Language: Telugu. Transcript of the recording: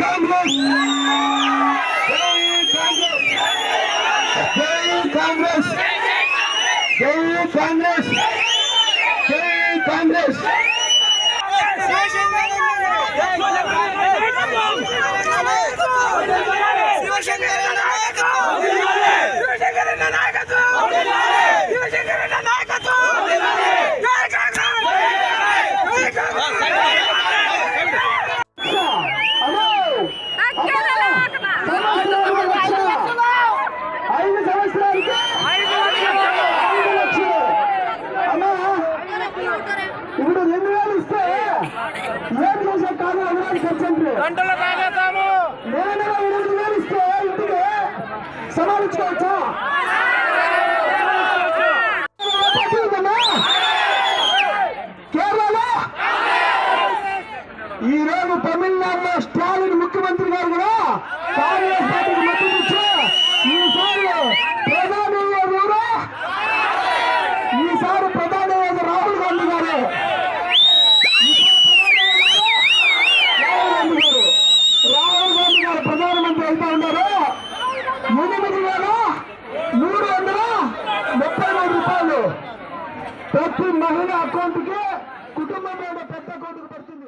ಕಾಂಗ್ರೆಸ್ ಜೈ ಕಾಂಗ್ರೆಸ್ ಜೈ ಕಾಂಗ್ರೆಸ್ ఇప్పుడు రెండు వేలు ఇస్తే ఏం చేసే కాదు అమరావతి సర్జెంట్ నేను ఎనిమిది వేలు ఇస్తే ఇంటికి సమాలించుకోవచ్చా తమిళనాడులో స్టాలిన్ ముఖ్యమంత్రి గారు ప్రతి మహిళ అకౌంట్కి కుటుంబం పెద్ద అకౌంట్ పడుతుంది